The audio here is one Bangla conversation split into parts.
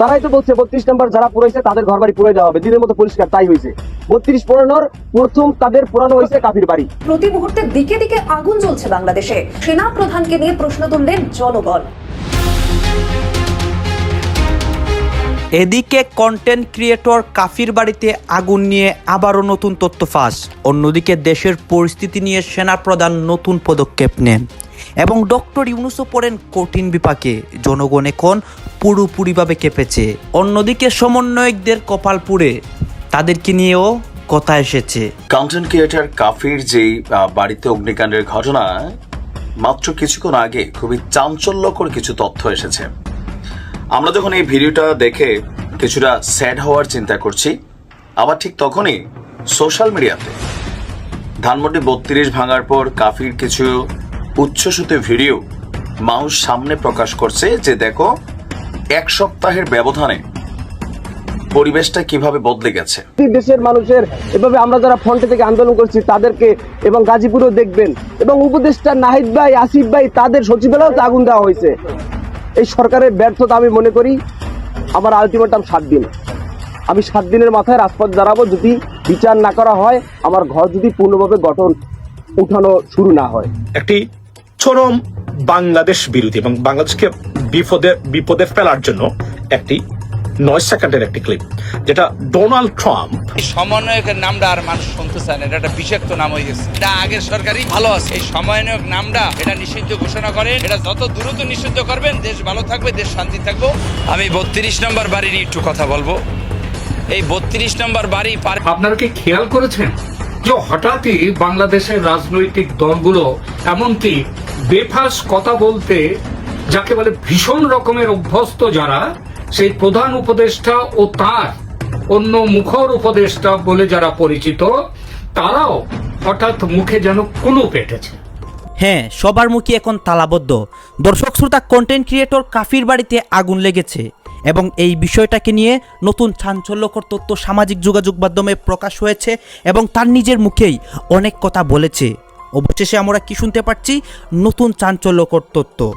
তারাই তো বলছে বত্রিশ নম্বর যারা পুরাইছে তাদের ঘর বাড়ি পুরে দেওয়া হবে। দিনের মতো পরিষ্কার তাই হয়েছে। বত্রিশ পুরানোর প্রথম তাদের পুরানো হয়েছে কাফির বাড়ি। প্রতি মুহূর্তে দিকে দিকে আগুন জ্বলছে বাংলাদেশে। সেনা প্রধানকে নিয়ে প্রশ্ন তুললেন জনগণ। এদিকে কন্টেন্ট ক্রিয়েটর কাফির বাড়িতে আগুন নিয়ে আবারও নতুন তথ্য ফাঁস। অন্যদিকে দেশের পরিস্থিতি নিয়ে সেনাপ্রধান নতুন পদক্ষেপ নেন। এবং ডক্টর ইউনুসও পড়েন কঠিন বিপাকে। জনগণ এখন পুরোপুরিভাবে কেঁপেছে। অন্যদিকে সমন্বয়কদের কপাল পুড়ে। তাদেরকে নিয়েও কথা এসেছে। কন্টেন্ট ক্রিয়েটার কাফির যেই বাড়িতে অগ্নিকাণ্ডের ঘটনা, মাত্র কিছুক্ষণ আগে খুবই চাঞ্চল্যকর কিছু তথ্য এসেছে। আমরা যখন এই ভিডিওটা দেখে কিছুটা স্যাড হওয়ার চিন্তা করছি, আবার ঠিক তখনই সোশ্যাল মিডিয়াতে ধানমন্ডি বত্রিশ ভাঙার পর কাফির কিছু উচ্ছ্বসিত ভিডিও মানুষ সামনে প্রকাশ করছে যে দেখো এক সপ্তাহের ব্যবধানে পরিবেশটা কীভাবে বদলে গেছে। দেশের মানুষের এভাবে আমরা যারা ফ্রন্টে থেকে আন্দোলন করছি তাদেরকে এবং গাজীপুরও দেখবেন এবং উপদেষ্টা নাহিদ ভাই আসিফ ভাই তাদের সচিবালয়েও তো আগুন দেওয়া হয়েছে। এই সরকারের ব্যর্থতা আমি মনে করি আমার আলটিমেটাম সাত দিন। আমি সাত দিনের মাথায় রাজপথ দাঁড়াবো যদি বিচার না করা হয় আমার ঘর যদি পূর্ণভাবে গঠন উঠানো শুরু না হয়। একটি চরম বাংলাদেশ বিরোধী এবং বাংলাদেশকে বিপদে বিপদে ফেলার জন্য একটি নয় সেকেন্ডের একটি ক্লিপ যেটা ডোনাল্ড ট্রাম্প সমন্বয়কের নামটা আর মানুষ শুনতে চায় না এটা একটা বিষাক্ত নাম হয়ে গেছে। এটা আগের সরকারই ভালো আছে। এই সমন্বয়ক নামটা এটা নিষিদ্ধ ঘোষণা করেন। এটা যত দ্রুত নিষিদ্ধ করবেন দেশ ভালো থাকবে দেশ শান্তি থাকব। আমি বত্রিশ নম্বর বাড়ি নিয়ে একটু কথা বলব। এই বত্রিশ নম্বর বাড়ি পার আপনারা কি খেয়াল করেছেন যে হঠাৎই বাংলাদেশের রাজনৈতিক দলগুলো এমনকি বেফাস কথা বলতে যাকে বলে ভীষণ রকমের অভ্যস্ত যারা, সেই প্রধান উপদেষ্টা ও তার অন্য মুখর উপদেষ্টা বলে যারা পরিচিত, তারাও হঠাৎ মুখে যেন কোনো পেটেছে। হ্যাঁ সবার মুখে এখন তালাবদ্ধ। দর্শক, শ্রোতা কন্টেন্ট ক্রিয়েটর কাফির বাড়িতে আগুন লেগেছে এবং এই বিষয়টাকে নিয়ে নতুন চাঞ্চল্যকর তথ্য সামাজিক যোগাযোগ মাধ্যমে প্রকাশ হয়েছে এবং তার নিজের মুখেই অনেক কথা বলেছে। অবশেষে আমরা কি শুনতে পাচ্ছি? নতুন চাঞ্চল্যকর তথ্য।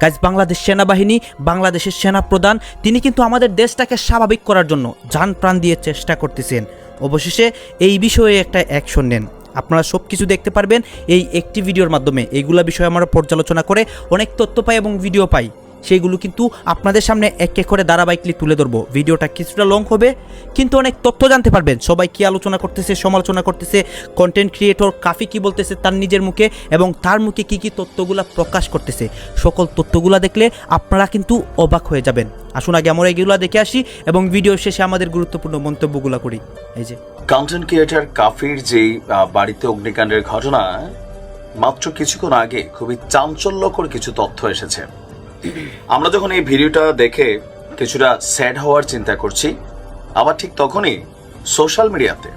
কাজ বাংলাদেশ সেনাবাহিনী, বাংলাদেশের সেনা সেনাপ্রধান, তিনি কিন্তু আমাদের দেশটাকে স্বাভাবিক করার জন্য যান প্রাণ দিয়ে চেষ্টা করতেছেন। অবশেষে এই বিষয়ে একটা অ্যাকশন নেন। আপনারা সব কিছু দেখতে পারবেন এই একটি ভিডিওর মাধ্যমে। এইগুলা বিষয়ে আমরা পর্যালোচনা করে অনেক তথ্য পাই এবং ভিডিও পাই। সেইগুলো কিন্তু আপনাদের সামনে এক এক করে ধারাবাহিকলি তুলে ধরবো। ভিডিওটা কিছুটা লং হবে, কিন্তু অনেক তথ্য জানতে পারবেন। সবাই কি আলোচনা করতেছে, সমালোচনা করতেছে কন্টেন্ট ক্রিয়েটর কাফি কি বলতেছে তার নিজের মুখে, এবং তার মুখে কি কি তথ্যগুলা প্রকাশ করতেছে। সকল তথ্যগুলা দেখলে আপনারা কিন্তু অবাক হয়ে যাবেন। আসুন আগে আমরা এগুলো দেখে আসি, এবং ভিডিও শেষে আমাদের গুরুত্বপূর্ণ মন্তব্যগুলো করি। এই যে। কন্টেন্ট ক্রিয়েটার কাফির যেই বাড়িতে অগ্নিকাণ্ডের ঘটনা, মাত্র কিছুক্ষণ আগে খুবই চাঞ্চল্যকর কিছু তথ্য এসেছে। আমরা যখন এই ভিডিওটা দেখে কিছুটা স্যাড হওয়ার চিন্তা করছি, আবার ঠিক তখনই সোশ্যাল মিডিয়াতে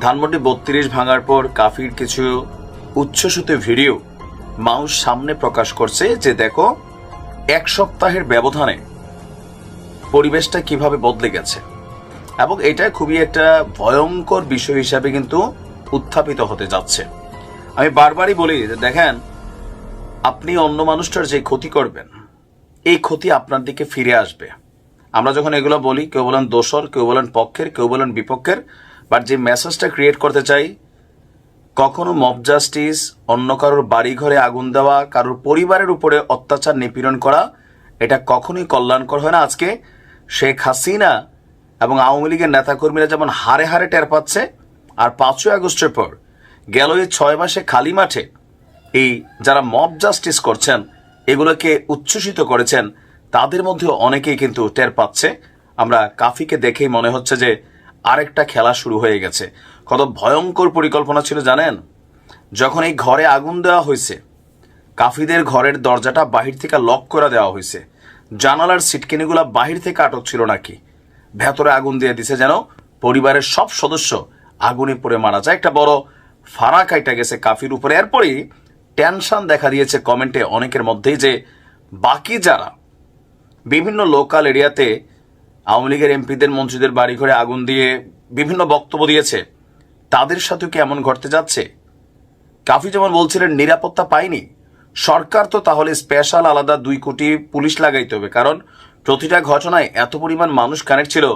ধানমন্ডি বত্রিশ ভাঙার পর কাফির কিছু উচ্ছ্বসিত ভিডিও মানুষ সামনে প্রকাশ করছে যে দেখো, এক সপ্তাহের ব্যবধানে পরিবেশটা কীভাবে বদলে গেছে। এবং এটা খুবই একটা ভয়ঙ্কর বিষয় হিসাবে কিন্তু উত্থাপিত হতে যাচ্ছে। আমি বারবারই বলি যে দেখেন আপনি অন্য মানুষটার যে ক্ষতি করবেন, এই ক্ষতি আপনার দিকে ফিরে আসবে। আমরা যখন এগুলো বলি, কেউ বলেন দোসর কেউ বলেন পক্ষের, কেউ বলেন বিপক্ষের বাট যে মেসেজটা ক্রিয়েট করতে চাই, কখনো মব জাস্টিস অন্য কারোর বাড়ি ঘরে আগুন দেওয়া, কারোর পরিবারের উপরে অত্যাচার নিপীড়ন করা, এটা কখনোই কল্যাণকর হয় না। আজকে শেখ হাসিনা এবং আওয়ামী লীগের নেতাকর্মীরা যেমন হারে হারে টের পাচ্ছে, আর পাঁচই আগস্টের পর গেল এই ছয় মাসে খালি মাঠে এই যারা মব জাস্টিস করছেন, এগুলোকে উচ্ছ্বসিত করেছেন, তাদের মধ্যে অনেকেই কিন্তু টের পাচ্ছে। আমরা কাফিকে দেখেই মনে হচ্ছে যে আরেকটা খেলা শুরু হয়ে গেছে। কত ভয়ঙ্কর পরিকল্পনা ছিল, জানেন? যখন এই ঘরে আগুন দেওয়া হয়েছে, কাফিদের ঘরের দরজাটা বাহির থেকে লক করে দেওয়া হয়েছে। জানালার সিটকেনিগুলা বাহির থেকে আটক ছিল নাকি? ভেতরে আগুন দিয়ে দিছে যেন পরিবারের সব সদস্য আগুনে পড়ে মারা যায়। একটা বড় ফাড়া কাইটা গেছে কাফির উপরে। এরপরই টেনশন দেখা দিয়েছে কমেন্টে অনেকের মধ্যেই যে বাকি যারা বিভিন্ন লোকাল এরিয়াতে আওয়ামী লীগের এমপিদের, মন্ত্রীদের বাড়িঘরে আগুন দিয়ে বিভিন্ন বক্তব্য দিয়েছে, তাদের সাথেও কি এমন ঘটতে যাচ্ছে? কাফি যেমন বলছিলেন, নিরাপত্তা পায়নি সরকার তো তাহলে স্পেশাল আলাদা দুই কোটি পুলিশ লাগাইতে হবে। কারণ প্রতিটা ঘটনায় এত পরিমাণ মানুষ কানেক্ট ছিল,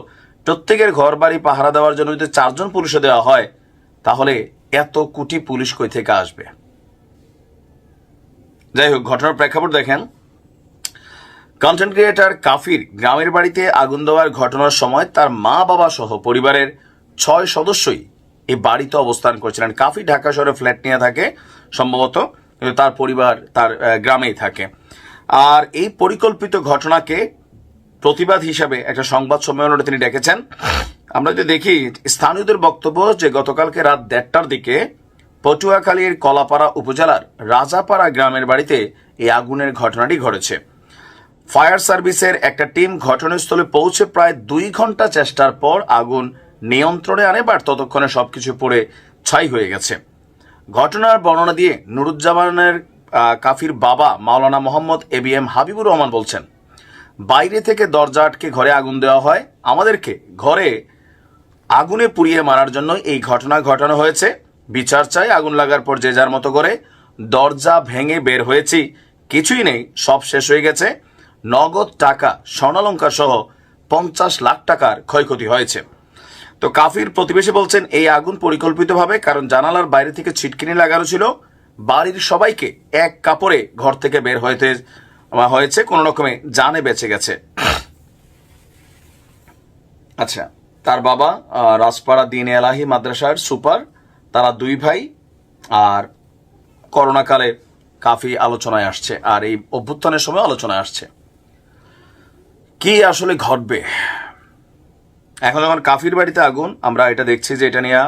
প্রত্যেকের ঘর বাড়ি পাহারা দেওয়ার জন্য যদি চারজন পুলিশে দেওয়া হয়, তাহলে এত কোটি পুলিশ কই থেকে আসবে? যাই হোক ঘটনার প্রেক্ষাপট দেখেন। কন্টেন্ট ক্রিয়েটার কাফির গ্রামের বাড়িতে আগুন দেওয়ার ঘটনার সময় তার মা, বাবা সহ পরিবারের ছয় সদস্যই এই বাড়িতে অবস্থান করছিলেন। কাফি ঢাকা শহরে ফ্ল্যাট নিয়ে থাকে, সম্ভবত কিন্তু তার পরিবার তার গ্রামেই থাকে। আর এই পরিকল্পিত ঘটনাকে প্রতিবাদ হিসাবে একটা সংবাদ সম্মেলনে তিনি ডেকেছেন। আমরা যদি দেখি, স্থানীয়দের বক্তব্য যে গতকালকে রাত দেড়টার দিকে পটুয়াখালীর কলাপাড়া উপজেলার রাজাপাড়া গ্রামের বাড়িতে এই আগুনের ঘটনাটি ঘটেছে। ফায়ার সার্ভিসের একটা টিম ঘটনাস্থলে পৌঁছে প্রায় দুই ঘণ্টা চেষ্টার পর আগুন নিয়ন্ত্রণে আনে বাট ততক্ষণে সবকিছু পড়ে ছাই হয়ে গেছে। ঘটনার বর্ণনা দিয়ে নুরুজ্জামানের কাফির বাবা মাওলানা Mohammad A B M Habibur Rahman বলছেন, বাইরে থেকে দরজা আটকে ঘরে আগুন দেওয়া হয়। আমাদেরকে ঘরে আগুনে পুড়িয়ে মারার জন্য এই ঘটনা ঘটানো হয়েছে। বিচার চাই, আগুন লাগার পর যে যার মতো করে। দরজা ভেঙে বের হয়েছি, কিছুই নেই, সব শেষ হয়ে গেছে। নগদ টাকা, স্বর্ণালঙ্কার সহ পঞ্চাশ লাখ টাকার ক্ষয়ক্ষতি হয়েছে। তো কাফির প্রতিবেশী বলছেন, এই আগুন পরিকল্পিতভাবে, কারণ জানালার বাইরে থেকে ছিটকিনি লাগানো ছিল। বাড়ির সবাইকে এক কাপড়ে ঘর থেকে বের হইতে হয়েছে, কোনো রকমে জানে বেঁচে গেছে। আচ্ছা তার বাবা রাজপাড়া দিন এলাহি মাদ্রাসার সুপার তারা দুই ভাই আর করোনাকালে কাফি আলোচনায় আসছে আর এই অভ্যুত্থানের সময় আলোচনায় আসছে। কি আসলে ঘটবে? এখন যখন কাফির বাড়িতে আগুন, আমরা এটা দেখছি যে এটা নিয়ে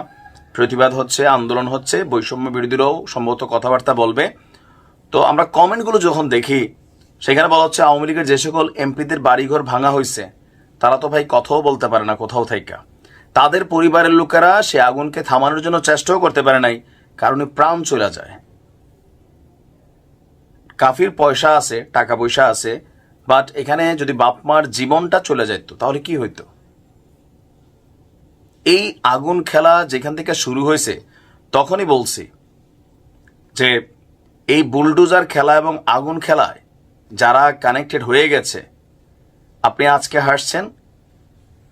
প্রতিবাদ হচ্ছে, আন্দোলন হচ্ছে, বৈষম্য বিরোধীরাও সম্ভবত কথাবার্তা বলবে। তো আমরা কমেন্টগুলো যখন দেখি, সেখানে বলা হচ্ছে আওয়ামী লীগের যে সকল এমপিদের বাড়িঘর ভাঙা হয়েছে তারা তো ভাই কথাও বলতে পারে না কোথাও থেকে তাদের পরিবারের লোকেরা সে আগুনকে থামানোর জন্য চেষ্টাও করতে পারে নাই, কারণে প্রাণ চলে যায়। কাফির পয়সা আছে, টাকা পয়সা আছে বাট এখানে যদি বাপ মার জীবনটা চলে যেত তাহলে কি হইতো? এই আগুন খেলা যেখান থেকে শুরু হয়েছে, তখনই বলছি যে এই বুলডোজার খেলা এবং আগুন খেলায় যারা কানেক্টেড হয়ে গেছে, আপনি আজকে হাসছেন,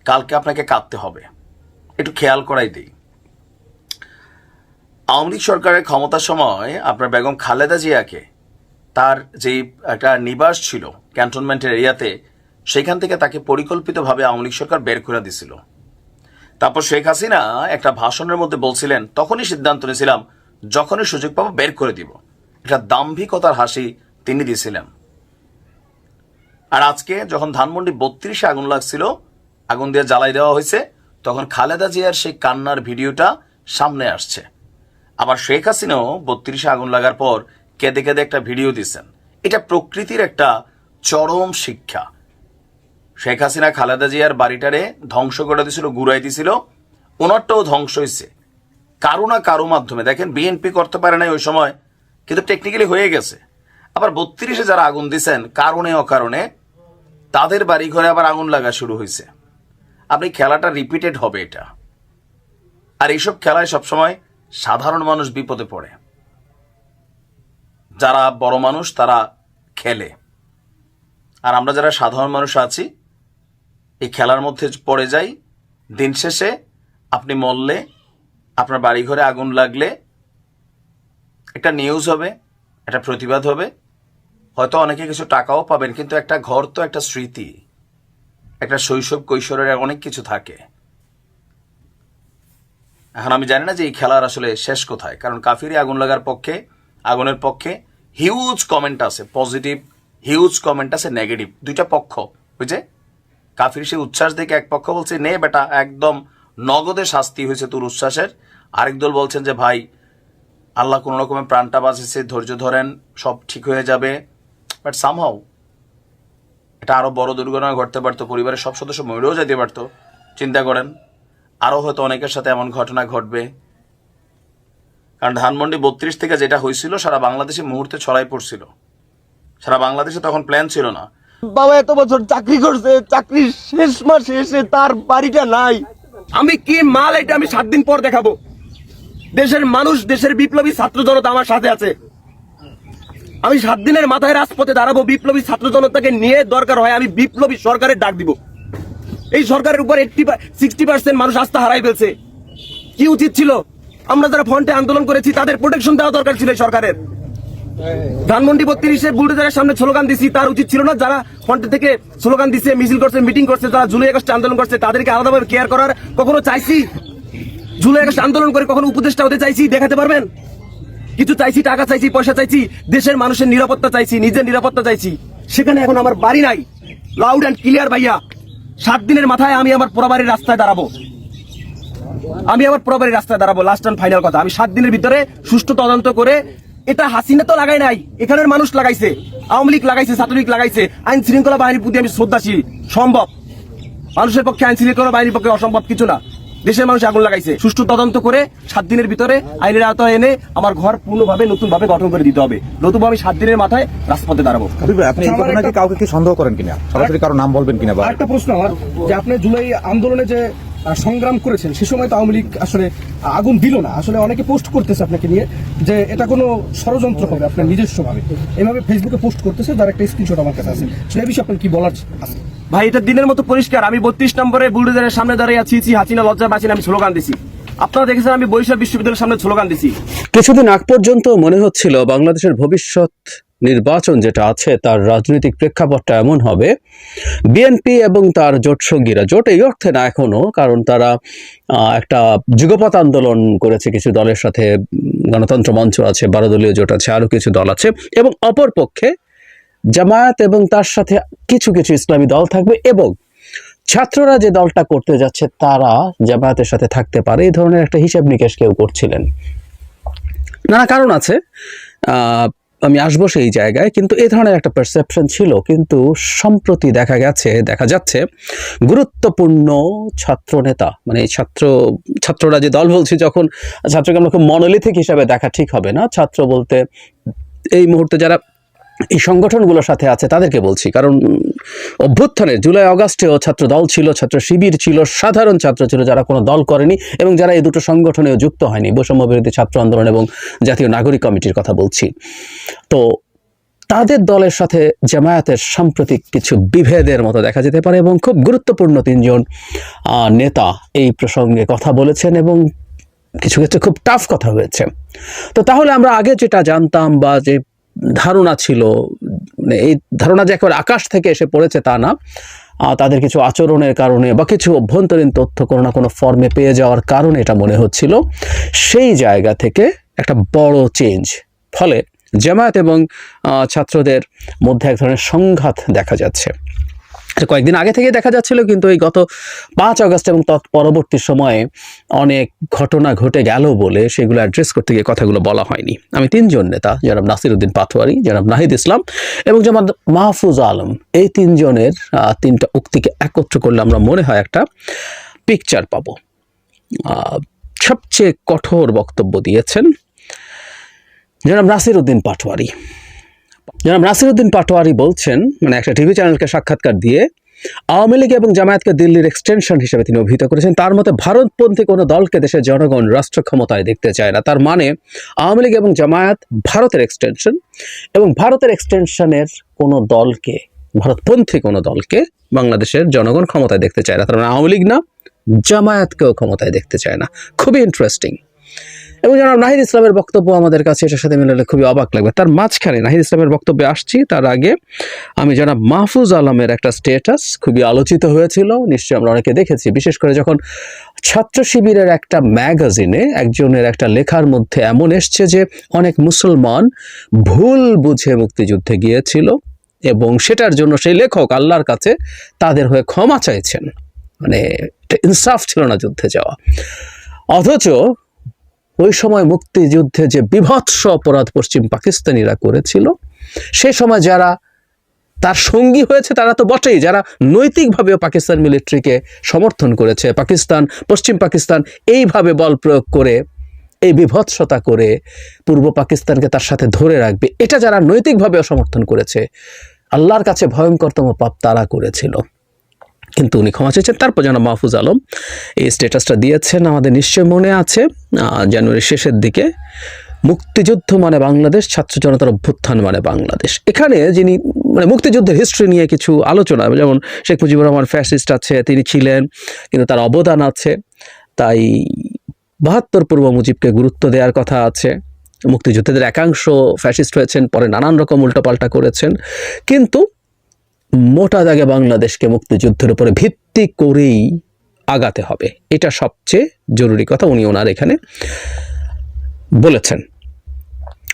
কালকে আপনাকে কাঁদতে হবে। একটু খেয়াল করাই দিই। আওয়ামী লীগ সরকারের ক্ষমতার সময় আপনার বেগম খালেদা জিয়াকে তার যেই একটা নিবাস ছিল ক্যান্টনমেন্টের এরিয়াতে, সেখান থেকে তাকে পরিকল্পিতভাবে আওয়ামী লীগ সরকার বের করে দিছিল। তারপর শেখ হাসিনা একটা ভাষণের মধ্যে বলছিলেন, তখনই সিদ্ধান্ত নিয়েছিলাম, যখনই সুযোগ পাবো বের করে দিব। এটা দাম্ভিকতার হাসি তিনি দিয়েছিলেন। আর আজকে যখন ধানমন্ডি বত্রিশে আগুন লাগছিল, আগুন দিয়ে জ্বালাই দেওয়া হয়েছে তখন খালেদা জিয়ার সেই কান্নার ভিডিওটা সামনে আসছে। আবার শেখ হাসিনাও বত্রিশে আগুন লাগার পর কেঁদে কেঁদে একটা ভিডিও দিচ্ছেন। এটা প্রকৃতির একটা চরম শিক্ষা। শেখ হাসিনা খালেদা জিয়ার বাড়িটারে ধ্বংস করে দিছিল, গুড়াই দিছিল। ওনারটাও ধ্বংস হয়েছে কারও না কারও মাধ্যমে। দেখেন, বিএনপি করতে পারে নাই ওই সময়, কিন্তু টেকনিক্যালি হয়ে গেছে। আবার বত্রিশে যারা আগুন দিছেন, কারণে অকারণে তাদের বাড়ি ঘরে আবার আগুন লাগা শুরু হয়েছে আপনি খেলাটা রিপিটেড হবে এটা। আর এইসব খেলায় সবসময় সাধারণ মানুষ বিপদে পড়ে। যারা বড় মানুষ, তারা খেলে। আর আমরা যারা সাধারণ মানুষ আছি, এই খেলার মধ্যে পড়ে যাই। দিন শেষে আপনি মরলে, আপনার বাড়িঘরে আগুন লাগলে একটা নিউজ হবে, একটা প্রতিবাদ হবে। হয়তো অনেকে কিছু টাকাও পাবেন, কিন্তু একটা ঘর তো একটা স্মৃতি। একটা শৈশব কৈশোরের অনেক কিছু থাকে। এখন আমি জানি না যে এই খেলার আসলে শেষ কোথায়, কারণ কাফিরি আগুন লাগার পক্ষে, আগুনের পক্ষে হিউজ কমেন্ট আছে পজিটিভ হিউজ কমেন্ট আছে নেগেটিভ দুইটা পক্ষ বুঝে কাফির সে উচ্ছ্বাস দেখে এক পক্ষ বলছে, নে বেটা, একদম নগদে শাস্তি হয়েছে তোর উচ্ছ্বাসের। আরেক দল বলছেন যে, ভাই, আল্লাহ কোনো রকমে প্রাণটা বাঁচিয়েছে, ধৈর্য ধরেন, সব ঠিক হয়ে যাবে। বাট সামহাও এটা আরও বড় দুর্ঘটনা ঘটতে পারতো পরিবারের সব সদস্য মরেও যেতে পারতো। চিন্তা করেন আরও হয়তো অনেকের সাথে এমন ঘটনা ঘটবে। কারণ ধানমন্ডি বত্রিশ থেকে যেটা হয়েছিল সারা বাংলাদেশে মুহূর্তে ছড়াই পড়ছিল। সারা বাংলাদেশে তখন প্ল্যান ছিল না। বাবা এত বছর চাকরি করছে চাকরির শেষ মাসে এসে তার বাড়িটা নাই। আমি কি মাল এটা আমি সাত দিন পর দেখাবো। দেশের মানুষ দেশের বিপ্লবী ছাত্র জনতা আমার সাথে আছে। আমি সাত দিনের মাথায় রাজপথে দাঁড়াবো, বিপ্লবী ছাত্র জনতাকে নিয়ে দরকার হয়, আমি বিপ্লবী সরকারের ডাক দিব। এই সরকারের উপর এইটটি সিক্সটি পার্সেন্ট মানুষ আস্থা হারাই ফেলছে। কি উচিত ছিল? আমরা যারা ফ্রন্টে আন্দোলন করেছি, তাদের প্রোটেকশন দেওয়া দরকার ছিল সরকারের। ধানমন্ডি বত্রিশের বুলডোজারের সামনে স্লোগান দিছি, তার উচিত ছিল না যারা ফ্রন্টে থেকে স্লোগান দিছে, মিছিল করছে মিটিং করছে, যারা জুলাই আগস্টে আন্দোলন করছে, তাদেরকে আলাদাভাবে কেয়ার করার কখনো চাইছি? জুলাই আগস্ট আন্দোলন করে কখনো উপদেষ্টা হতে চাইছি, দেখাতে পারবেন? কিছু চাইছি টাকা, চাইছি পয়সা, চাইছি দেশের মানুষের নিরাপত্তা চাইছি, নিজের নিরাপত্তা চাইছি। সেখানে এখন আমার বাড়ি নাই। লাউড অ্যান্ড ক্লিয়ার ভাইয়া। সাত দিনের মাথায় আমি আমার পোড়াবাড়ির রাস্তায় দাঁড়াবো। আমি আমার পোড়াবাড়ির রাস্তায় দাঁড়াবো লাস্ট অ্যান্ড ফাইনাল কথা। আমি সাত দিনের ভিতরে সুষ্ঠু তদন্ত করে, এটা হাসিনা তো লাগাই নাই, এখানের মানুষ লাগাইছে, আওয়ামী লীগ লাগাইছে, ছাত্রলীগ লাগাইছে, আইন শৃঙ্খলা বাহিনীর প্রতি আমি শ্রদ্ধাশীল, সম্ভব। মানুষের পক্ষে আইন শৃঙ্খলা বাহিনীর পক্ষে অসম্ভব কিছু না। দেশের মানুষ আগুন লাগাইছে। সুষ্ঠু তদন্ত করে সাত দিনের ভিতরে আইনের আওতায় এনে আমার ঘর পূর্ণভাবে নতুন ভাবে গঠন করে দিতে হবে। নতুন আমি সাত দিনের মাথায় রাজপথে দাঁড়াবো। আপনি এই ঘটনাকে কাউকে কি সন্দেহ করেন কিনা? সরাসরি কারও নাম বলবেন কিনা একটা প্রশ্ন আমার যে আপনি জুলাই আন্দোলনে যে সংগ্রাম করেছেন সে সময় তো আওয়ামী লীগ আসলে আগুন দিল না। আসলে অনেকে পোস্ট করতেছে আপনাকে নিয়ে যে এটা কোনো ষড়যন্ত্র হবে আপনার নিজস্ব ভাবে। এভাবে ফেসবুকে পোস্ট করতেছে যার একটা স্ক্রিনশট আমার কাছে আছে। সে বিষয়ে আপনার কি বলার আছে? ভাই এটা দিনের মতো পরিষ্কার। আমি বত্রিশ নম্বরে বুলডোজারের সামনে দাঁড়িয়ে আছি ছি হাসিনা লজ্জা বাঁচিনা আমি স্লোগান দিছি। আপনারা দেখেছেন আমি বরিশাল বিশ্ববিদ্যালয়ের সামনে স্লোগান দিছি। কিছুদিন আগ পর্যন্ত মনে হচ্ছিল বাংলাদেশের ভবিষ্যৎ নির্বাচন যেটা আছে, তার রাজনৈতিক প্রেক্ষাপটটা এমন হবে। বিএনপি এবং তার জোট সঙ্গীরা জোট এই অর্থে না এখনও, কারণ তারা একটা যুগপৎ আন্দোলন করেছে, কিছু দলের সাথে গণতন্ত্র মঞ্চ আছে বারো দলীয় জোট আছে আরও কিছু দল আছে, এবং অপর পক্ষে জামায়াত এবং তার সাথে কিছু কিছু ইসলামী দল থাকবে এবং ছাত্ররা যে দলটা করতে যাচ্ছে, তারা জামায়াতের সাথে থাকতে পারে। এই ধরনের একটা হিসাব নিকেশ কেউ করছিলেন। নানা কারণ আছে। আমি আসব সেই জায়গায়, কিন্তু এ ধরনের একটা পারসেপশন ছিল, কিন্তু সম্প্রতি দেখা গেছে, দেখা যাচ্ছে, গুরুত্বপূর্ণ ছাত্র নেতা মানে ছাত্র, ছাত্ররা যে দল বলছি যখন, ছাত্রকে আমরা খুব মনোলিথিক হিসাবে দেখা ঠিক হবে না, ছাত্র বলতে এই মুহূর্তে যারা এই সংগঠনগুলোর সাথে আছে, তাদেরকে বলছি। কারণ, অভ্যুত্থানে জুলাই অগাস্টেও ছাত্র দল ছিল, ছাত্র শিবির ছিল, সাধারণ ছাত্র ছিল যারা কোনো দল করেনি এবং যারা এই দুটো সংগঠনেও যুক্ত হয়নি। বৈষম্য বিরোধী ছাত্র আন্দোলন এবং জাতীয় নাগরিক কমিটির কথা বলছি। তো, তাদের দলের সাথে জামায়াতের সাম্প্রতিক কিছু বিভেদের মতো দেখা যেতে পারে এবং খুব গুরুত্বপূর্ণ তিনজন নেতা এই প্রসঙ্গে কথা বলেছেন এবং কিছু ক্ষেত্রে খুব টাফ কথা হয়েছে। তো তাহলে আমরা আগে যেটা জানতাম বা যে ধারণা ছিল মানে এই ধারণা যে একেবারে আকাশ থেকে এসে পড়েছে তা না। তাদের কিছু আচরণের কারণে বা কিছু অভ্যন্তরীণ তথ্য কোনো না কোনো ফর্মে পেয়ে যাওয়ার কারণে এটা মনে হচ্ছিল। সেই জায়গা থেকে একটা বড় চেঞ্জ ফলে জামায়াত এবং ছাত্রদের মধ্যে এক ধরনের সংঘাত দেখা যাচ্ছে। কয়েকদিন আগে থেকে দেখা যাচ্ছিল, কিন্তু এই গত পাঁচ আগস্ট এবং তৎ পরবর্তী সময়ে অনেক ঘটনা ঘটে গেল বলে সেগুলো অ্যাড্রেস করতে গিয়ে কথাগুলো বলা হয়নি। আমি তিনজন নেতা, জনাব নাসিরুদ্দিন পাথোয়ারি জনাব নাহিদ ইসলাম এবং জনাব মাহফুজ আলম। এই তিনজনের তিনটা উক্তিকে একত্র করলে আমরা মনে হয় একটা পিকচার পাবো। সবচেয়ে কঠোর বক্তব্য দিয়েছেন জনাব নাসিরুদ্দিন পাটোয়ারি। জনাব নাসিরুদ্দিন পাটোয়ারি বলছেন মানে একটা টিভি চ্যানেলকে সাক্ষাৎকার দিয়ে আওয়ামী লীগ এবং জামায়াতকে দিল্লির এক্সটেনশন হিসেবে তিনি অভিহিত করেছেন। তার মতে ভারতপন্থী কোনো দলকে দেশের জনগণ রাষ্ট্র ক্ষমতায় দেখতে চায় না। তার মানে আওয়ামী লীগ এবং জামায়াত ভারতের এক্সটেনশন এবং ভারতের এক্সটেনশনের কোনো দলকে, ভারতপন্থী কোনো দলকে বাংলাদেশের জনগণ ক্ষমতায় দেখতে চায় না। তার মানে আওয়ামী লীগ না, জামায়াতকেও ক্ষমতায় দেখতে চায় না। খুবই ইন্টারেস্টিং এবং জনাব নাহিদ ইসলামের বক্তব্য আমাদের কাছে এটার সাথে মিলালে খুবই অবাক লাগবে। তার মাঝখানে নাহিদ ইসলামের বক্তব্যে আসছি, তার আগে আমি জনাব মাহফুজ আলমের একটা স্টেটাস খুবই আলোচিত হয়েছিল, নিশ্চয়ই আমরা অনেকে দেখেছি। বিশেষ করে যখন ছাত্র শিবিরের একটা ম্যাগাজিনে একজনের একটা লেখার মধ্যে এমন এসছে যে, অনেক মুসলমান ভুল বুঝে মুক্তিযুদ্ধে গিয়েছিল এবং সেটার জন্য সেই লেখক আল্লাহর কাছে তাদের হয়ে ক্ষমা চাইছেন। মানে ইনসাফ ছিল না যুদ্ধে যাওয়া। অথচ ওই সময় মুক্তিযুদ্ধে যে বিভৎস অপরাধ পশ্চিম পাকিস্তানিরা করেছিল, সে সময় যারা তার সঙ্গী হয়েছে তারা তো বটেই, যারা নৈতিকভাবেও পাকিস্তান মিলিটারিকে সমর্থন করেছে, পাকিস্তান, পশ্চিম পাকিস্তান এইভাবে বল প্রয়োগ করে, এই বিভৎসতা করে পূর্ব পাকিস্তানকে তার সাথে ধরে রাখবে, এটা যারা নৈতিকভাবেও সমর্থন করেছে, আল্লাহর কাছে ভয়ঙ্করতম পাপ তারা করেছিল। কিন্তু উনি ক্ষমা চেয়েছেন। তারপর যেন মাহফুজ আলম এই স্ট্যাটাসটা দিয়েছেন। আমাদের নিশ্চয় মনে আছে জানুয়ারির শেষের দিকে মুক্তিযুদ্ধ মানে বাংলাদেশ, ছাত্র জনতার অভ্যুত্থান মানে বাংলাদেশ। এখানে যিনি মানে মুক্তিযুদ্ধের হিস্ট্রি নিয়ে কিছু আলোচনা, যেমন শেখ মুজিবুর রহমান ফ্যাসিস্ট আছে, তিনি ছিলেন, কিন্তু তার অবদান আছে, তাই বাহাত্তর পূর্ব মুজিবকে গুরুত্ব দেওয়ার কথা আছে। মুক্তিযোদ্ধাদের একাংশ ফ্যাসিস্ট হয়েছেন, পরে নানান রকম উল্টোপাল্টা করেছেন। কিন্তু মোটা দাগে বাংলাদেশকে মুক্তিযুদ্ধের উপরে ভিত্তি করেই আগাতে হবে। এটা সবচেয়ে জরুরি কথা উনি ওনার এখানে বলেছেন।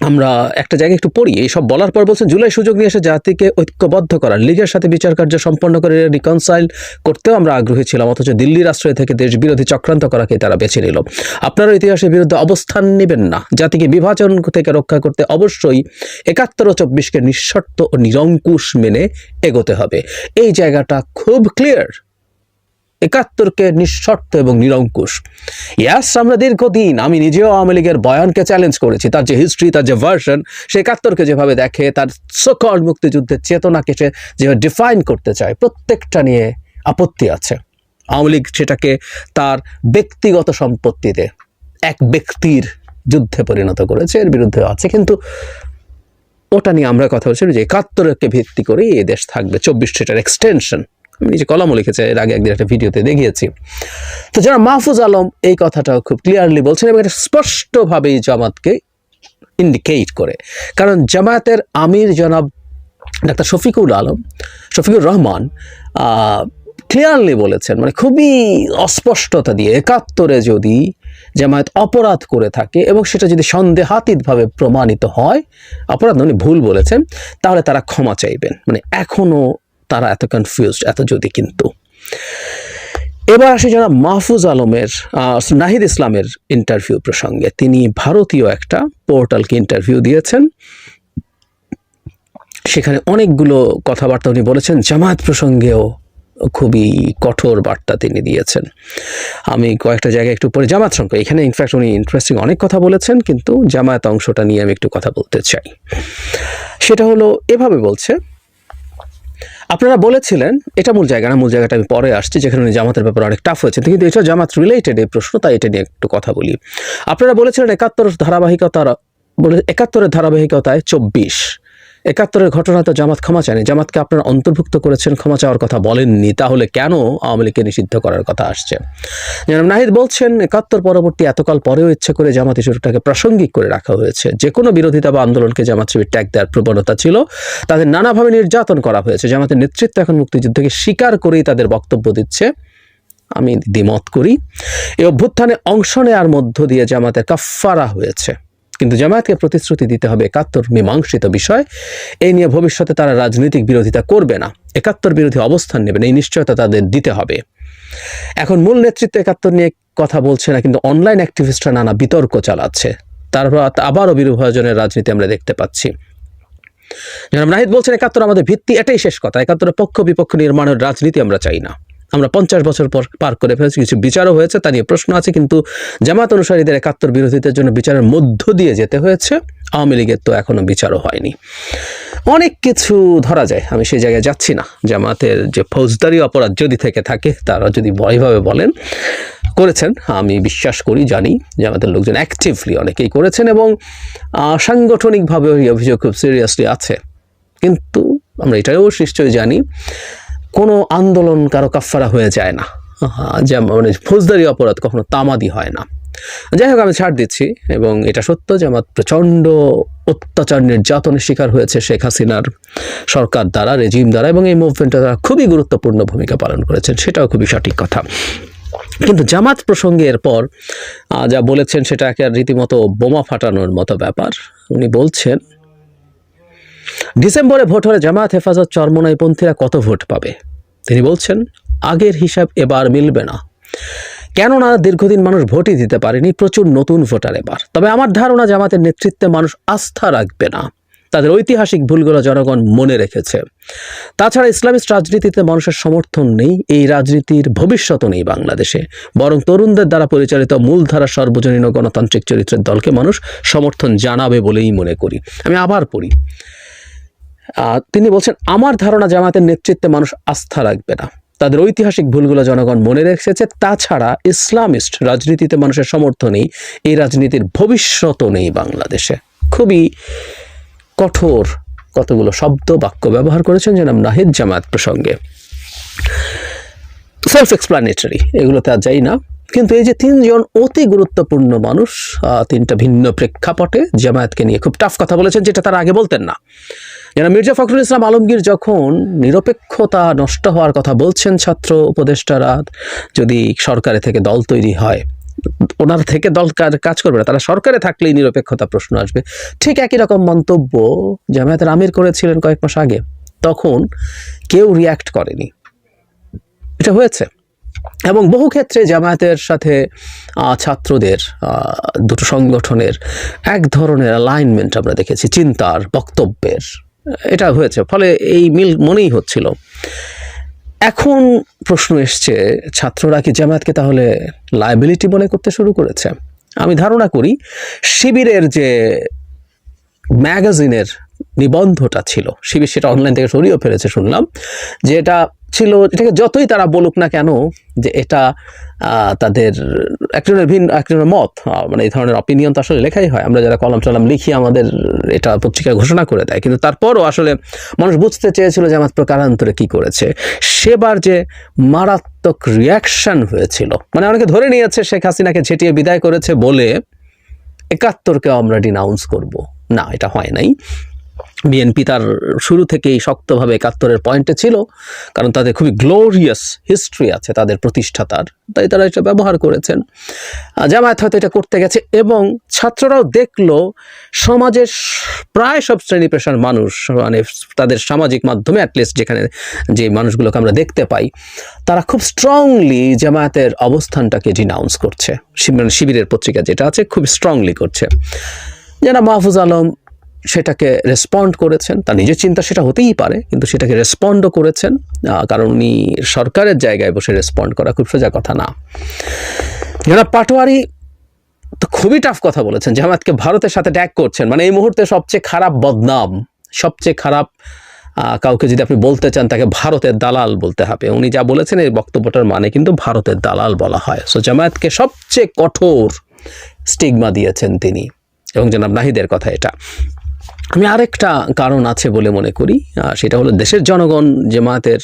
আমরা একটা জায়গায় একটু পড়ি এইসব বলার পর বলছেন জুলাই সুযোগ নিয়ে এসে জাতিকে ঐক্যবদ্ধ করার, লীগের সাথে বিচার কার্য সম্পন্ন করে রিকনসাইল করতেও আমরা আগ্রহী ছিলাম, অথচ দিল্লির আশ্রয় থেকে দেশ বিরোধী চক্রান্ত করাকে তারা বেছে নিল। আপনারা ইতিহাসের বিরুদ্ধে অবস্থান নেবেন না। জাতিকে বিভাজন থেকে রক্ষা করতে অবশ্যই একাত্তর ও চব্বিশকে নিঃশর্ত ও নিরঙ্কুশ মেনে এগোতে হবে। এই জায়গাটা খুব ক্লিয়ার একাত্তরকে নিঃশর্ত এবং নিরঙ্কুশ। ইয়াস, আমরা দীর্ঘদিন আমি নিজেও আওয়ামী লীগের বয়ানকে চ্যালেঞ্জ করেছি। তার যে হিস্ট্রি তার যে ভার্সন সে একাত্তরকে যেভাবে দেখে, তার সকল মুক্তিযুদ্ধের চেতনাকে সে যেভাবে ডিফাইন করতে চায়, প্রত্যেকটা নিয়ে আপত্তি আছে। আওয়ামী লীগ সেটাকে তার ব্যক্তিগত সম্পত্তিতে এক ব্যক্তির যুদ্ধে পরিণত করেছে, এর বিরুদ্ধে আছে। কিন্তু ওটা নিয়ে আমরা কথা বলছি যে একাত্তরকে ভিত্তি করে এই দেশ থাকবে। চব্বিশ সেটার এক্সটেনশন নিজে কলমও লিখেছে, এর আগে একদিন একটা ভিডিওতে দেখিয়েছি। তো যারা মাহফুজ আলম এই কথাটাও খুব ক্লিয়ারলি বলছেন এবং এটা স্পষ্টভাবেই জামাতকে ইন্ডিকেট করে। কারণ জামায়াতের আমির জনাব ডাক্তার শফিকুল আলম, শফিকুর রহমান ক্লিয়ারলি বলেছেন মানে খুবই অস্পষ্টতা দিয়ে, একাত্তরে যদি জামায়াত অপরাধ করে থাকে এবং সেটা যদি সন্দেহাতীতভাবে প্রমাণিত হয়, অপরাধ উনি ভুল বলেছেন, তাহলে তারা ক্ষমা চাইবেন। মানে এখনও তারা এত কনফিউজড এত যদি কিন্তু। এবার আসি যারা মাহফুজ আলমের নাহিদ ইসলামের ইন্টারভিউ প্রসঙ্গে। তিনি ভারতীয় একটা পোর্টালকে ইন্টারভিউ দিয়েছেন। সেখানে অনেকগুলো কথাবার্তা উনি বলেছেন জামাত প্রসঙ্গেও খুবই কঠোর বার্তা তিনি দিয়েছেন। আমি কয়েকটা জায়গায় একটু পরে জামাত সংখ্যা এখানে ইনফ্যাক্ট উনি ইন্টারেস্টিং অনেক কথা বলেছেন, কিন্তু জামায়াত অংশটা নিয়ে আমি একটু কথা বলতে চাই। সেটা হলো, এভাবে বলছে আপনারা বলেছিলেন, এটা মূল জায়গা না, মূল জায়গাটা আমি পরে আসছি, যেখানে জামাতের ব্যাপারে অনেক টাফ হয়েছে কিন্তু এটা জামাত রিলেটেড এই প্রশ্ন, তাই এটা নিয়ে একটু কথা বলি। আপনারা বলেছিলেন একাত্তর ধারাবাহিকতার, বলে, একাত্তরের ধারাবাহিকতায় চব্বিশ। একাত্তরের ঘটনা তো জামাত ক্ষমা চায়নি। জামাতকে আপনারা অন্তর্ভুক্ত করেছেন, ক্ষমা চাওয়ার কথা বলেননি, তাহলে কেন আওয়ামী লীগকে নিষিদ্ধ করার কথা আসছে? যেমন নাহিদ বলছেন, একাত্তর পরবর্তী এতকাল পরেও ইচ্ছে করে জামাত ইস্যুটাকে প্রাসঙ্গিক করে রাখা হয়েছে। যে কোনো বিরোধিতা বা আন্দোলনকে জামাত শিবির ট্যাগ দেওয়ার প্রবণতা ছিল, তাদের নানাভাবে নির্যাতন করা হয়েছে। জামাতের নেতৃত্ব এখন মুক্তিযুদ্ধকে স্বীকার করেই তাদের বক্তব্য দিচ্ছে। আমি দ্বিমত করি। এই অভ্যুত্থানে অংশ নেওয়ার মধ্য দিয়ে জামাতের কাফফারা হয়েছে। কিন্তু জামায়াতকে প্রতিশ্রুতি দিতে হবে একাত্তর মীমাংসিত বিষয়। এই নিয়ে ভবিষ্যতে তারা রাজনৈতিক বিরোধিতা করবে না। একাত্তর বিরোধী অবস্থান নেবেন, এই নিশ্চয়তা তাদের দিতে হবে। এখন মূল নেতৃত্ব একাত্তর নিয়ে কথা বলছে না, কিন্তু অনলাইন অ্যাক্টিভিস্টরা নানা বিতর্ক চালাচ্ছে। তারপর আবারও বিভাজনের রাজনীতি আমরা দেখতে পাচ্ছি। জনাব নাহিদ বলছেন, একাত্তর আমাদের ভিত্তি, এটাই শেষ কথা। একাত্তরের পক্ষ বিপক্ষ নির্মাণের রাজনীতি আমরা চাই না। আমরা পঞ্চাশ বছর পর পার করে ফেলেছি, কিছু বিচারও হয়েছে, তা নিয়ে প্রশ্ন আছে, কিন্তু জামাত অনুসারীদের একাত্তর বিরোধীদের জন্য বিচারের মধ্য দিয়ে যেতে হয়েছে, আওয়ামী লীগের তো এখনও বিচারও হয়নি। অনেক কিছু ধরা যায়, আমি সেই জায়গায় যাচ্ছি না। জামাতের যে ফৌজদারি অপরাধ যদি থেকে থাকে, তারা যদি এইভাবে বলেন, করেছেন, আমি বিশ্বাস করি, জানি, জামাতের লোকজন অ্যাক্টিভলি অনেকেই করেছেন এবং সাংগঠনিকভাবে এই অভিযোগ খুব সিরিয়াসলি আছে। কিন্তু আমরা এটাও নিশ্চয়ই জানি কোনো আন্দোলন কারও কাফারা হয়ে যায় না। যেমন মানে ফৌজদারি অপরাধ কখনো তামাদি হয় না। যাই হোক, আমি ছাড় দিচ্ছি এবং এটা সত্য যে আমার প্রচণ্ড অত্যাচার, নির্যাতনের শিকার হয়েছে শেখ হাসিনার সরকার দ্বারা, রেজিম দ্বারা এবং এই মুভমেন্টে তারা খুবই গুরুত্বপূর্ণ ভূমিকা পালন করেছেন, সেটাও খুবই সঠিক কথা। কিন্তু জামাত প্রসঙ্গে এরপর যা বলেছেন সেটা একে রীতিমতো বোমা ফাটানোর মতো ব্যাপার। উনি বলছেন ডিসেম্বরে ভোট হলে জামায়াত হেফাজত চরমনাইপন্থীরা কত ভোট পাবে? তিনি বলছেন, আগের হিসাব এবার মিলবে না। কেননা দীর্ঘদিন মানুষ ভোটই দিতে পারেনি, প্রচুর নতুন ভোটার এবার। তবে আমার ধারণা জামাতের নেতৃত্বে মানুষ আস্থা রাখবে না। তাদের ঐতিহাসিক ভুলগুলো জনগণ মনে রেখেছে। তাছাড়া ইসলামিস্ট রাজনীতিতে মানুষের সমর্থন নেই, এই রাজনীতির ভবিষ্যৎও নেই বাংলাদেশে। বরং তরুণদের দ্বারা পরিচালিত মূলধারা সর্বজনীন গণতান্ত্রিক চরিত্রের দলকে মানুষ সমর্থন জানাবে বলেই মনে করি। আমি আবার পড়ি। তিনি বলছেন, আমার ধারণা জামাতের নেতৃত্বে মানুষ আস্থা রাখবে না। তাদের ঐতিহাসিক ভুলগুলো জনগণ মনে রেখেছে। তাছাড়া ইসলামিস্ট রাজনীতিতে মানুষের সমর্থন নেই এই রাজনীতির ভবিষ্যৎও নেই বাংলাদেশে। খুবই কঠোর কতগুলো শব্দ বাক্য ব্যবহার করেছেন জনাব নাহিদ জামাত প্রসঙ্গে। সেলফ এক্সপ্লানেটরি এগুলোতে আর যাই না। কিন্তু এই যে তিনজন অতি গুরুত্বপূর্ণ মানুষ তিনটা ভিন্ন প্রেক্ষাপটে জামায়াতকে নিয়ে খুব টাফ কথা বলেছেন, যেটা তারা আগে বলতেন না। যেন মির্জা ফখরুল ইসলাম আলমগীর যখন নিরপেক্ষতা নষ্ট হওয়ার কথা বলছেন ছাত্র উপদেষ্টারা, যদি সরকারে থেকে দল তৈরি হয়, ওনার থেকে দল কাজ করবে না, তারা সরকারে থাকলেই নিরপেক্ষতা প্রশ্ন আসবে। ঠিক একই রকম মন্তব্য জামায়াতের আমির করেছিলেন কয়েক মাস আগে। তখন কেউ রিয়াক্ট করেনি। এটা হয়েছে। এবং বহু ক্ষেত্রে জামায়াতের সাথে ছাত্রদের দুটো সংগঠনের এক ধরনের অ্যালাইনমেন্ট আমরা দেখেছি, চিন্তার, বক্তব্যের। এটা হয়েছে, ফলে এই মিল মনেই হচ্ছিল। এখন প্রশ্ন এসছে, ছাত্ররা কি জামায়াতকে তাহলে লায়াবিলিটি মনে করতে শুরু করেছে? আমি ধারণা করি, শিবিরের যে ম্যাগাজিনের নিবন্ধটা ছিল, শিবির সেটা অনলাইন থেকে সরিয়েও ফেলেছে, শুনলাম, যে এটা ছিল, এটাকে যতই তারা বলুক না কেন, যে এটা তাদের একজনের ভিন্ন একজনের মত মানে এই ধরনের অপিনিয়ন তো আসলে লেখাই হয়। আমরা যারা কলম টলম লিখি, আমাদের এটা পত্রিকায় ঘোষণা করে দেয়। কিন্তু তারপরও আসলে মানুষ বুঝতে চেয়েছিল যে আমার প্রকারান্তরে কি করেছে। সেবার যে মারাত্মক রিয়াকশন হয়েছিল মানে অনেকে ধরে নিয়েছে, শেখ হাসিনাকে ঝেঁটিয়ে বিদায় করেছে বলে একাত্তরকে আমরা ডিনাউন্স করব। না, এটা হয় নাই। বিএনপি তার শুরু থেকেই শক্তভাবে একাত্তরের পয়েন্টে ছিল, কারণ তাদের খুবই গ্লোরিয়াস হিস্ট্রি আছে তাদের প্রতিষ্ঠাতার তাই তারা এটা ব্যবহার করেছেন। জামায়াত হয়তো এটা করতে গেছে এবং ছাত্ররাও দেখল সমাজের প্রায় সব শ্রেণি পেশার মানুষ মানে তাদের সামাজিক মাধ্যমে অ্যাটলিস্ট যেখানে যে মানুষগুলোকে আমরা দেখতে পাই, তারা খুব স্ট্রংলি জামায়াতের অবস্থানটাকে ডিনাউন্স করছে। মানে শিবিরের পত্রিকা যেটা আছে খুব স্ট্রংলি করছে। যারা মাহফুজ আলম সেটাকে রেসপন্ড করেছেন, তার নিজের চিন্তা সেটা হতেই পারে, কিন্তু সেটাকে রেসপন্ডও করেছেন কারণ উনি সরকারের জায়গায় বসে রেসপন্ড করা খুব সোজা কথা না। যারা পাটোয়ারি তো খুবই টাফ কথা বলেছেন জামাতকে ভারতের সাথে ট্যাগ করছেন মানে এই মুহূর্তে সবচেয়ে খারাপ বদনাম, সবচেয়ে খারাপ কাউকে যদি আপনি বলতে চান তাকে ভারতের দালাল বলতে হবে, উনি যা বলেছেন এই বক্তব্যটার মানে কিন্তু ভারতের দালাল বলা হয়। সো জামায়াতকে সবচেয়ে কঠোর স্টিগমা দিয়েছেন তিনি। এবং জনাব নাহিদের কথা এটা। আমি আরেকটা কারণ আছে বলে মনে করি সেটা হলো দেশের জনগণ জামায়াতের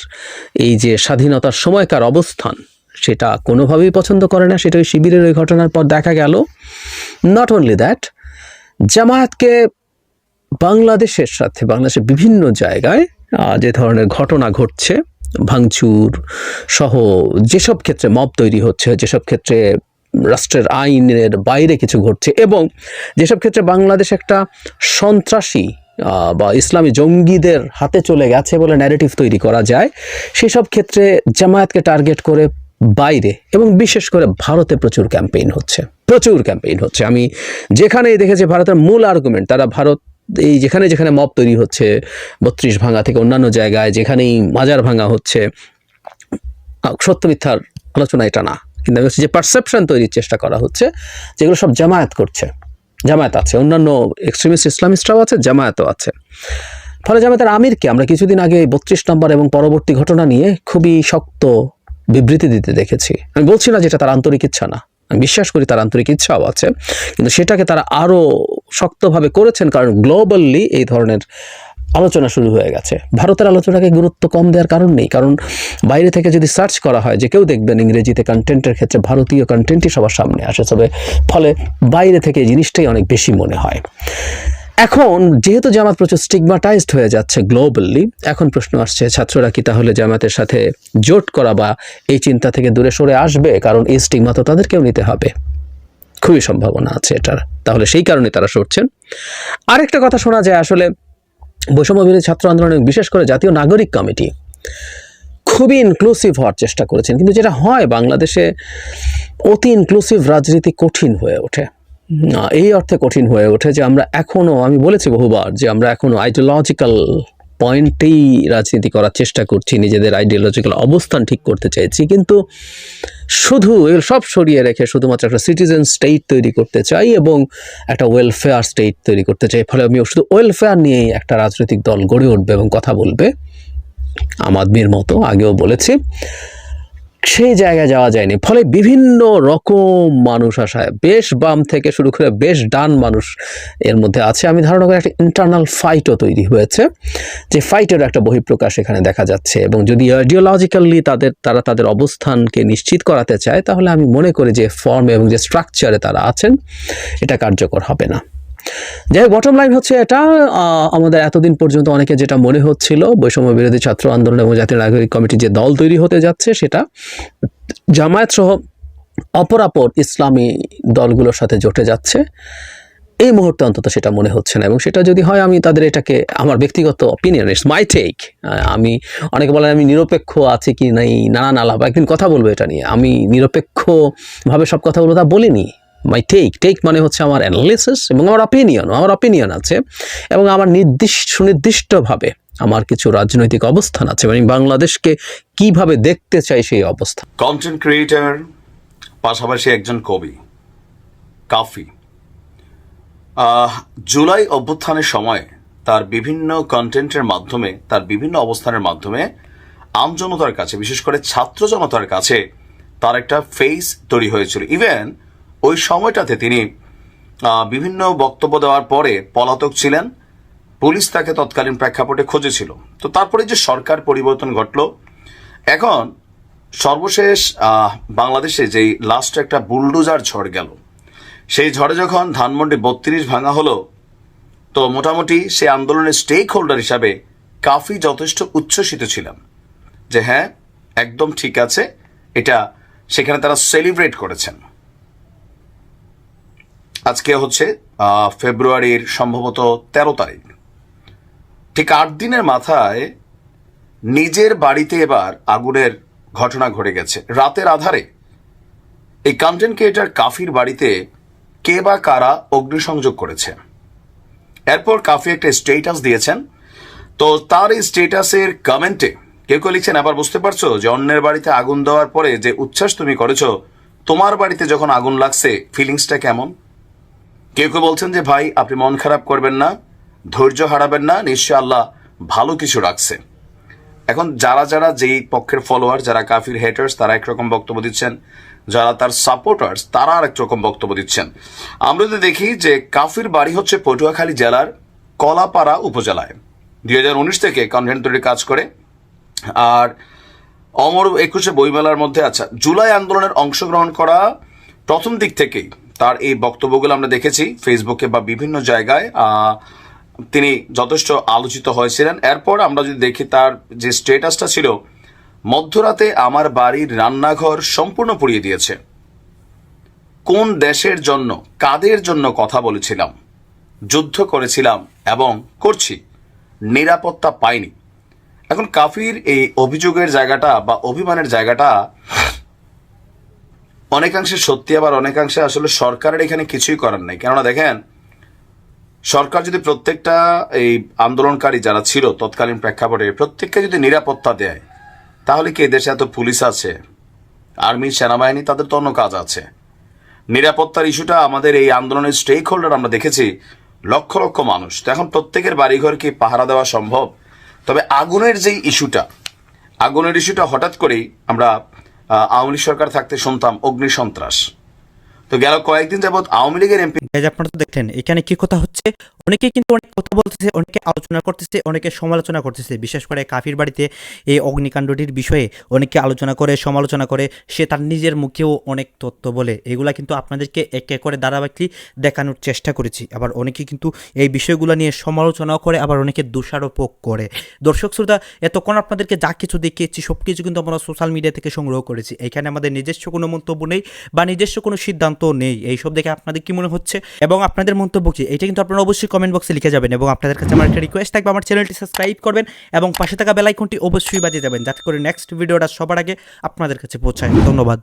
এই যে স্বাধীনতার সময়কার অবস্থান, সেটা কোনোভাবেই পছন্দ করে না, সেটা ওই শিবিরের ওই ঘটনার পর দেখা গেল। নট অনলি দ্যাট জামায়াতকে বাংলাদেশের সাথে, বাংলাদেশের বিভিন্ন জায়গায় যে ধরনের ঘটনা ঘটছে, ভাঙচুর সহ যেসব ক্ষেত্রে মব তৈরি হচ্ছে, যেসব ক্ষেত্রে রাষ্ট্রের আইনের বাইরে কিছু ঘটছে এবং যেসব ক্ষেত্রে বাংলাদেশ একটা সন্ত্রাসী বা ইসলামী জঙ্গিদের হাতে চলে গেছে বলে ন্যারেটিভ তৈরি করা যায়, সেসব ক্ষেত্রে জামায়াতকে টার্গেট করে বাইরে এবং বিশেষ করে ভারতে প্রচুর ক্যাম্পেইন হচ্ছে। প্রচুর ক্যাম্পেইন হচ্ছে। আমি যেখানেই দেখেছি ভারতের মূল আর্গুমেন্ট তারা ভারত এই যেখানে যেখানে মব তৈরি হচ্ছে, বত্রিশ ভাঙা থেকে অন্যান্য জায়গায় যেখানেই মাজার ভাঙা হচ্ছে সত্য মিথ্যার আলোচনা এটা না কিন্তু আমি বলছি যে পারসেপশন তৈরির চেষ্টা করা হচ্ছে, যেগুলো সব জামায়াত করছে। জামায়াত আছে, অন্যান্য এক্সট্রিমিস্ট ইসলামিস্টরাও আছে, জামায়াতও আছে। ফলে জামায়াতের আমিরকে আমরা কিছুদিন আগে বত্রিশ নম্বর এবং পরবর্তী ঘটনা নিয়ে খুবই শক্ত বিবৃতি দিতে দেখেছি। আমি বলছি না যেটা তার আন্তরিক ইচ্ছা না। আমি বিশ্বাস করি তার আন্তরিক ইচ্ছাও আছে। কিন্তু সেটাকে তারা আরও শক্তভাবে করেছেন, কারণ গ্লোবালি এই ধরনের আলোচনা শুরু হয়ে গেছে। ভারতের আলোচনাকে গুরুত্ব কম দেওয়ার কারণ নেই, কারণ বাইরে থেকে যদি সার্চ করা হয় যে কেউ দেখবেন ইংরেজিতে কন্টেন্টের ক্ষেত্রে ভারতীয় কন্টেন্টই সবার সামনে আসে, তবে ফলে বাইরে থেকে এই জিনিসটাই অনেক বেশি মনে হয়। এখন যেহেতু জামাত প্রচুর স্টিগমাটাইজড হয়ে যাচ্ছে গ্লোবালি এখন প্রশ্ন আসছে, ছাত্ররা কি তাহলে জামাতের সাথে জোট করা বা এই চিন্তা থেকে দূরে সরে আসবে? কারণ এই স্টিগমা তো তাদেরকেও নিতে হবে। খুবই সম্ভাবনা আছে এটার। তাহলে সেই কারণে তারা সরছেন। আরেকটা কথা শোনা যায়, আসলে বৈষম্য বিরোধী ছাত্র আন্দোলন বিশেষ করে জাতীয় নাগরিক কমিটি খুবই ইনক্লুসিভ হওয়ার চেষ্টা করেছেন। কিন্তু যেটা হয় বাংলাদেশে অতি ইনক্লুসিভ রাজনীতি কঠিন হয়ে ওঠে। এই অর্থে কঠিন হয়ে ওঠে যে আমরা এখনও আমি বলেছি বহুবার যে আমরা এখনও আইডিওলজিক্যাল পয়েন্টেই রাজনীতি করার চেষ্টা করছি, নিজেদের আইডিওলজিক্যাল অবস্থান ঠিক করতে চাইছি, কিন্তু শুধু সব সরিয়ে রেখে শুধুমাত্র একটা সিটিজেন স্টেট তৈরি করতে চাই এবং একটা ওয়েলফেয়ার স্টেট তৈরি করতে চাই, ফলে আমি শুধু ওয়েলফেয়ার নিয়েই একটা রাজনৈতিক দল গড়ে উঠবে এবং কথা বলবে। আম আদমির মতো আগেও বলেছি। সেই জায়গায় যাওয়া যায়নি। ফলে বিভিন্ন রকম মানুষ আসায় বেশ বাম থেকে শুরু করে বেশ ডান মানুষ এর মধ্যে আছে। আমি ধারণা করি একটা ইন্টারনাল ফাইটও তৈরি হয়েছে, যে ফাইটের একটা বহিঃপ্রকাশ এখানে দেখা যাচ্ছে। এবং যদি আইডিওলজিক্যালি তাদের, তারা তাদের অবস্থানকে নিশ্চিত করাতে চায়, তাহলে আমি মনে করি যে ফর্ম এবং যে স্ট্রাকচারে তারা আছেন, এটা কার্যকর হবে না। যাই হোক বটম লাইন হচ্ছে এটা আমাদের এতদিন পর্যন্ত অনেকে যেটা মনে হচ্ছিল, বৈষম্য বিরোধী ছাত্র আন্দোলন এবং জাতীয় নাগরিক কমিটি যে দল তৈরি হতে যাচ্ছে সেটা জামায়াত সহ অপরাপর ইসলামী দলগুলোর সাথে জোটে যাচ্ছে। এই মুহূর্তে অন্তত সেটা মনে হচ্ছে না এবং সেটা যদি হয়, আমি তাদের এটাকে, আমার ব্যক্তিগত অপিনিয়ন ইটস মাই টেক আমি, অনেকে বলেন আমি নিরপেক্ষ আছি কি নাই, নানা নালা বা একদিন কথা বলব এটা নিয়ে। আমি নিরপেক্ষভাবে সব কথা বলব তা বলিনি। মাই টেক টেক মানে হচ্ছে আমার অ্যানালিসিস এবং আমার অপিনিয়ন আমার অপিনিয়ন আছে এবং আমার নির্দিষ্ট, সুনির্দিষ্টভাবে আমার কিছু রাজনৈতিক অবস্থান আছে মানে বাংলাদেশকে কীভাবে দেখতে চাই সেই অবস্থা। কন্টেন্ট ক্রিয়েটার পাশাপাশি একজন কবি, কাফি। জুলাই অভ্যুত্থানের সময় তার বিভিন্ন কন্টেন্টের মাধ্যমে, তার বিভিন্ন অবস্থানের মাধ্যমে আমজনতার কাছে, বিশেষ করে ছাত্র জনতার কাছে তার একটা ফেস তৈরি হয়েছিল। ইভেন ওই সময়টাতে তিনি বিভিন্ন বক্তব্য দেওয়ার পরে পলাতক ছিলেন। পুলিশ তাকে তৎকালীন প্রেক্ষাপটে খুঁজেছিল। তো তারপরে যে সরকার পরিবর্তন ঘটলো, এখন সর্বশেষ বাংলাদেশে যেই লাস্ট একটা বুলডোজার ঝড় গেল, সেই ঝড়ে যখন ধানমন্ডি বত্রিশ ভাঙা হলো, তো মোটামুটি সে আন্দোলনের স্টেক হোল্ডার হিসাবে কাফি যথেষ্ট উচ্ছ্বসিত ছিলাম। যে হ্যাঁ একদম ঠিক আছে, এটা সেখানে তারা সেলিব্রেট করেছেন। আজকে হচ্ছে ফেব্রুয়ারির সম্ভবত তেরো তারিখ। ঠিক আট দিনের মাথায় নিজের বাড়িতে এবার আগুনের ঘটনা ঘটে গেছে। রাতের আধারে এই কন্টেন্ট ক্রিয়েটার কাফির বাড়িতে কে বা কারা অগ্নিসংযোগ করেছে। এরপর কাফি একটা স্টেটাস দিয়েছেন। তো তার এই স্টেটাসের কমেন্টে কেউ কেউ লিখছেন, আবার বুঝতে পারছ যে অন্যের বাড়িতে আগুন দেওয়ার পরে যে উচ্ছ্বাস তুমি করেছ, তোমার বাড়িতে যখন আগুন লাগছে ফিলিংসটা কেমন? কেউ কেউ বলছেন যে, ভাই, আপনি মন খারাপ করবেন না, ধৈর্য হারাবেন না নিশ্চয় আল্লাহ ভালো কিছু রাখছে। এখন যারা যারা যেই পক্ষের ফলোয়ার যারা কাফির হেটার্স তারা একরকম বক্তব্য দিচ্ছেন। যারা তার সাপোর্টার্স তারা আরেক রকম বক্তব্য দিচ্ছেন। আমরা যদি দেখি যে, কাফির বাড়ি হচ্ছে পটুয়াখালী জেলার কলাপাড়া উপজেলায়। দুই হাজার উনিশ থেকে কনভেন্ট তৈরির কাজ করে। আর অমর একুশে বইমেলার মধ্যে আচ্ছা জুলাই আন্দোলনের অংশগ্রহণ করা প্রথম দিক থেকেই। তার এই বক্তব্যগুলো আমরা দেখেছি ফেসবুকে বা বিভিন্ন জায়গায় তিনি যথেষ্ট আলোচিত হয়েছিলেন। এরপর আমরা যদি দেখি তার যে স্টেটাসটা ছিল, মধ্যরাতে আমার বাড়ির রান্নাঘর সম্পূর্ণ পুড়িয়ে দিয়েছে। কোন দেশের জন্য, কাদের জন্য কথা বলেছিলাম, যুদ্ধ করেছিলাম এবং করছি, নিরাপত্তা পাইনি। এখন কাফির এই অভিযোগের জায়গাটা বা অভিমানের জায়গাটা অনেকাংশে সত্যি, আবার অনেকাংশে আসলে সরকারের এখানে কিছুই করার নেই। কেননা দেখেন, সরকার যদি প্রত্যেকটা এই আন্দোলনকারী যারা ছিল তৎকালীন প্রেক্ষাপটে প্রত্যেককে যদি নিরাপত্তা দেয়, তাহলে কি দেশে এত পুলিশ আছে? আর্মি, সেনাবাহিনী, তাদের তো অন্য কাজ আছে। নিরাপত্তার ইস্যুটা আমাদের এই আন্দোলনের স্টেক হোল্ডার আমরা দেখেছি, লক্ষ লক্ষ মানুষ। তো এখন প্রত্যেকের বাড়িঘর কি পাহারা দেওয়া সম্ভব? তবে আগুনের যেই ইস্যুটা, আগুনের ইস্যুটা হঠাৎ করেই আমরা আওয়ামী লীগ সরকার থাকতে শুনতাম অগ্নি সন্ত্রাস তো গেল কয়েকদিন যাবৎ আওয়ামী লীগের এমপি আপনারা তো দেখলেন, এখানে কি কথা হচ্ছে? অনেকে কিন্তু অনেক কথা বলতেছে, অনেকে আলোচনা করতেছে, অনেকে সমালোচনা করতেছে। বিশেষ করে কাফির বাড়িতে এই অগ্নিকাণ্ডটির বিষয়ে অনেকে আলোচনা করে, সমালোচনা করে, সে তার নিজের মুখেও অনেক তথ্য বলে। এগুলা কিন্তু আপনাদেরকে এক এক করে ধারাবাহিকলি দেখানোর চেষ্টা করেছি। আবার অনেকে কিন্তু এই বিষয়গুলো নিয়ে সমালোচনাও করে, আবার অনেকে দোষারোপও করে। দর্শক শ্রোতা, এতক্ষণ আপনাদেরকে যা কিছু দেখিয়েছি সব কিছু কিন্তু আমরা সোশ্যাল মিডিয়া থেকে সংগ্রহ করেছি। এখানে আমাদের নিজস্ব কোনো মন্তব্য নেই বা নিজস্ব কোনো সিদ্ধান্ত নেই। এইসব দেখে আপনাদের কি মনে হচ্ছে? এবং আপনাদের মন্তব্য কি? এটা কিন্তু আপনারা অবশ্যই কমেন্ট বক্সে লিখে যাবেন এবং আপনাদের কাছে আমার একটা রিকোয়েস্ট থাকবে, আমার চ্যানেলটি সাবস্ক্রাইব করবেন এবং পাশে থাকা বেলাইকনটি অবশ্যই বাজিয়ে যাবেন যাতে করে নেক্সট ভিডিওটা সবার আগে আপনাদের কাছে পৌঁছায়। ধন্যবাদ।